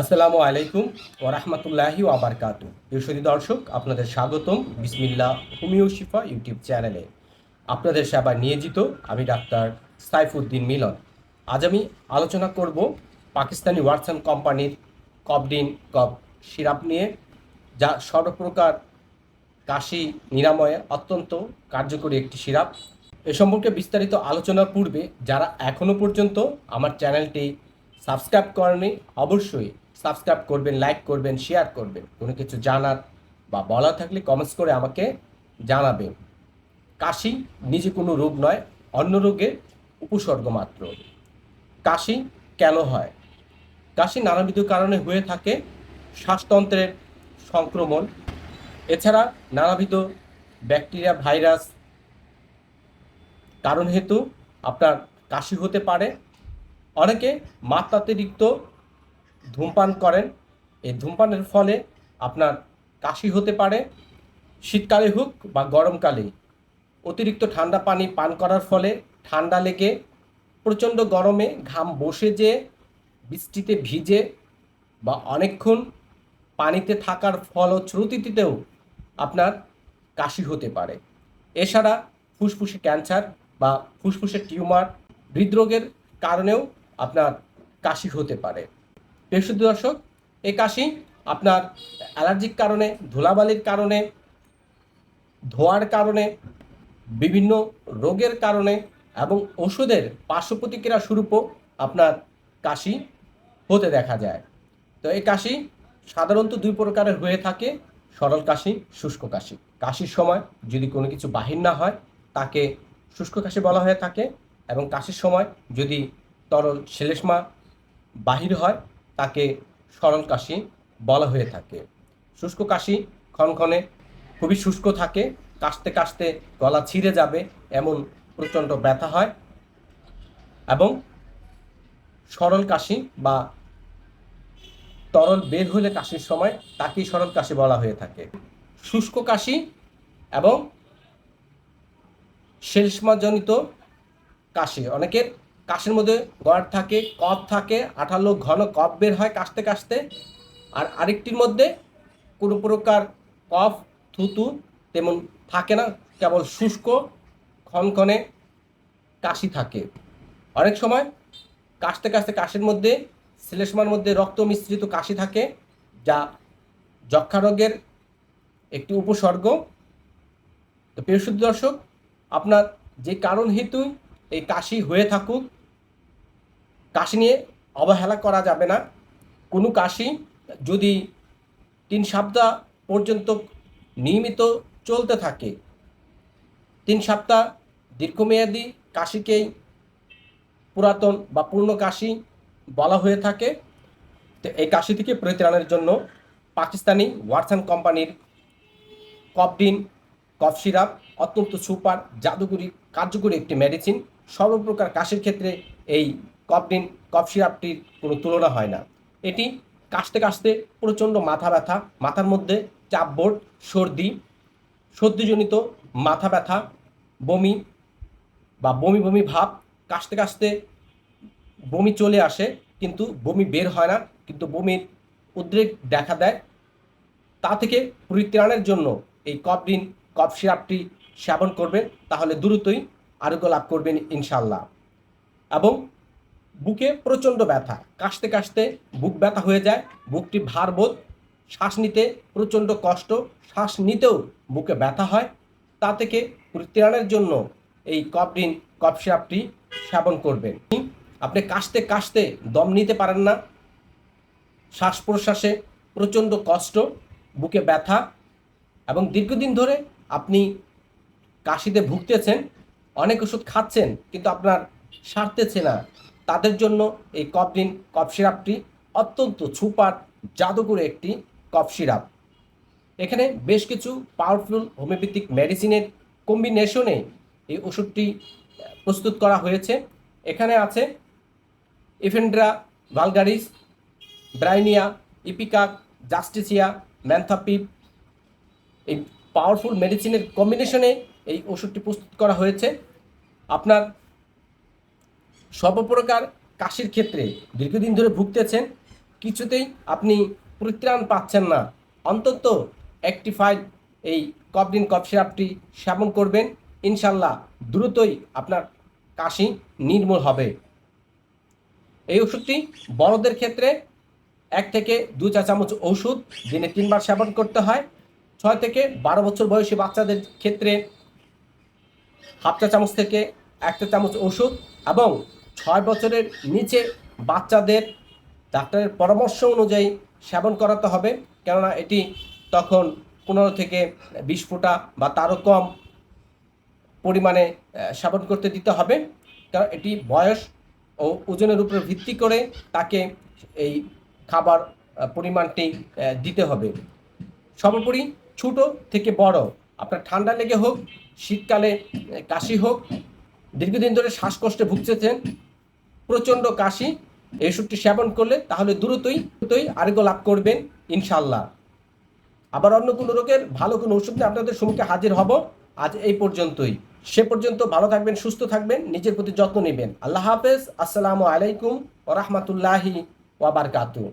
আসসালামু আলাইকুম ও ওরহমতুল্লাহি ওয়াবারকাত ইউসদি দর্শক, আপনাদের স্বাগতম বিসমিল্লা হোমিও শিফা ইউটিউব চ্যানেলে। আপনাদের সেবায় নিয়োজিত, আমি ডাক্তার সাইফুদ্দিন মিলন। আজ আমি আলোচনা করব পাকিস্তানি ওয়াটসন কোম্পানির কবডিন কব সিরাপ নিয়ে, যা সর্বপ্রকার কাশি, নিরাময়ে অত্যন্ত কার্যকরী একটি সিরাপ। এ সম্পর্কে বিস্তারিত আলোচনার পূর্বে, যারা এখনও পর্যন্ত আমার চ্যানেলটি সাবস্ক্রাইব করেনি অবশ্যই সাবস্ক্রাইব করবেন, লাইক করবেন শেয়ার করবেন। কোনো কিছু জানার বা বলা থাকলে কমেন্টস করে আমাকে জানাবেন। কাশি নিজে কোনো রোগ নয়, অন্য রোগের উপসর্গ মাত্র। কাশি কেন হয়? কাশি নানাবিধ কারণে হয়ে থাকে শ্বাসতন্ত্রের সংক্রমণ। এছাড়া নানাবিধ ব্যাকটেরিয়া, ভাইরাস কারণ হেতু আপনার কাশি হতে পারে। অনেকে মাত্রাতিরিক্ত ধূমপান করেন। এই ধূমপানের ফলে আপনার কাশি হতে পারে। শীতকালে হোক বা গরমকালে অতিরিক্ত ঠান্ডা পানি পান করার ফলে ঠান্ডা লেগে প্রচণ্ড গরমে ঘাম বসে যে, বৃষ্টিতে ভিজে বা অনেকক্ষণ পানিতে থাকার ফলশ্রুতিতেও আপনার কাশি হতে পারে। এছাড়া ফুসফুসে ক্যান্সার বা ফুসফুসের টিউমার হৃদরোগের কারণেও আপনার কাশি হতে পারে। পেশুদ্ধ দর্শক, এই কাশি আপনার অ্যালার্জিক কারণে, ধুলাবালির কারণে, ধোয়ার কারণে, বিভিন্ন রোগের কারণে এবং ওষুধের পার্শ্ব প্রতিক্রিয়া স্বরূপও আপনার কাশি হতে দেখা যায়। তো এই কাশি সাধারণত দুই প্রকারের হয়ে থাকে, সরল কাশি, শুষ্ক কাশি। কাশির সময় যদি কোনো কিছু বাহির না হয়, তাকে শুষ্ক কাশি বলা হয়ে থাকে এবং কাশির সময় যদি তরল শ্লেষ্মা বাহির হয় তাকে সরল কাশি বলা হয়ে থাকে। শুষ্ক কাশি ক্ষণক্ষণে খুবই শুষ্ক থাকে, কাশতে কাশতে গলা ছিঁড়ে যাবে এমন প্রচণ্ড ব্যথা হয় এবং সরল কাশি বা তরল বের হলে কাশির সময় তাকেই সরল কাশি বলা হয়ে থাকে। শুষ্ক কাশি এবং শ্লেষ্মাজনিত কাশি, অনেকের কাশির মধ্যে গড় থাকে, কফ থাকে, আঠালো ঘন কফ বের হয় কাশতে কাশতে। আর আরেকটির মধ্যে কোনো প্রকার কফ, থুতু তেমন থাকে না, কেবল শুষ্ক ক্ষণক্ষণে কাশি থাকে। অনেক সময় কাশতে কাশতে কাশের মধ্যে শ্লেষ্মার মধ্যে রক্ত মিশ্রিত কাশি থাকে, যা যক্ষা রোগের একটি উপসর্গ। তো প্রিয় দর্শক আপনার যে কারণ হেতু এই কাশি হয়ে থাকুক, কাশি নিয়ে অবহেলা করা যাবে না। কোনো কাশি যদি তিন সপ্তাহ পর্যন্ত নিয়মিত চলতে থাকে, তিন সপ্তাহ দীর্ঘমেয়াদী কাশিকেই পুরাতন বা পূর্ণ কাশি বলা হয়ে থাকে। তো এই কাশি থেকে পরিত্রাণের জন্য পাকিস্তানি ওয়াটসন কোম্পানির কপডিন কফ সিরাপ অত্যন্ত সুপার, জাদুকরি, কার্যকরী একটি মেডিসিন সর্বপ্রকার কাশির ক্ষেত্রে এই কপডিন কফ সিরাপটির কোনো তুলনা হয় না। এটি কাশতে কাশতে প্রচণ্ড মাথা ব্যথা, মাথার মধ্যে চাপবোর্ড সর্দি, সর্দিজনিত মাথা ব্যথা, বমি বা বমি বমি ভাব কাশতে কাশতে বমি চলে আসে, কিন্তু বমি বের হয় না, কিন্তু বমির উদ্রেক দেখা দেয়। তা থেকে পরিত্রাণের জন্য এই কপডিন কফ সিরাপটি সেবন করবেন, তাহলে দ্রুতই আরোগ্য লাভ করবেন ইনশাল্লাহ এবং বুকে প্রচণ্ড ব্যথা। কাশতে কাশতে বুক ব্যথা হয়ে যায়, বুকটি ভারবোধ শ্বাস নিতে প্রচণ্ড কষ্ট, শ্বাস নিতেও বুকে ব্যথা হয়। তা থেকে পরিত্রাণের জন্য এই কপডিন কফ সিরাপটি সেবন করবেন। আপনি কাশতে কাশতে দম নিতে পারেন না। শ্বাস প্রশ্বাসে প্রচণ্ড কষ্ট, বুকে ব্যথা এবং দীর্ঘদিন ধরে আপনি কাশিতে ভুগতেছেন অনেক ওষুধ খাচ্ছেন, কিন্তু আপনার সারতেছে না। তাদের জন্য এই কফডিন কফ সিরাপটি অত্যন্ত সুপার, জাদুকরে একটি কফ সিরাপ। এখানে বেশ কিছু পাওয়ারফুল হোমিওপ্যাথিক মেডিসিনের কম্বিনেশনে এই ওষুধটি প্রস্তুত করা হয়েছে। এখানে আছে ephedra vulgaris bryonia ipecac justicia ম্যান্থাপিপ এই পাওয়ারফুল মেডিসিনের কম্বিনেশনে এই ওষুধটি প্রস্তুত করা হয়েছে। আপনার সর্বপ্রকার কাশির ক্ষেত্রে দীর্ঘদিন ধরে ভুগতেছেন, কিছুতেই আপনি পরিত্রাণ পাচ্ছেন না। অন্তত একটি অ্যাক্টিফাইড এই কবডিন কফ সিরাপটি সেবন করবেন। ইনশাল্লাহ দ্রুতই আপনার কাশি নির্মূল হবে। এই ওষুধটি বড়দের ক্ষেত্রে এক থেকে দু চা চামচ ওষুধ দিনে তিনবার সেবন করতে হয়। ছয় থেকে বারো বছর বয়সী বাচ্চাদের ক্ষেত্রে হাফ চা চামচ থেকে এক চা চামচ ওষুধ এবং ছয় বছরের নিচে বাচ্চাদের ডাক্তারের পরামর্শ অনুযায়ী সেবন করাতে হবে। কেননা এটি তখন পনেরো থেকে বিশ ফোঁটা বা তারও কম পরিমাণে সেবন করতে দিতে হবে। কারণ এটি বয়স ও ওজনের উপর ভিত্তি করে তাকে এই খাবার পরিমাণটি দিতে হবে। সর্বোপরি ছোট থেকে বড় আপনার ঠান্ডা লেগে হোক, শীতকালে কাশি হোক, দীর্ঘদিন ধরে শ্বাসকষ্টে ভুগতেছেন প্রচণ্ড কাশি, এই ওষুধটি সেবন করলে তাহলে দ্রুতই দ্রুতই আরোগ্য লাভ করবেন ইনশাল্লাহ আবার অন্য কোনো রোগের ভালো কোনো ওষুধ নিয়ে আপনাদের সম্মুখে হাজির হব, আজ এই পর্যন্তই। সে পর্যন্ত ভালো থাকবেন, সুস্থ থাকবেন, নিজের প্রতি যত্ন নেবেন। আল্লাহ হাফেজ, আসসালামু আলাইকুম ওরহমতুল্লাহি ওয়াবারকাতু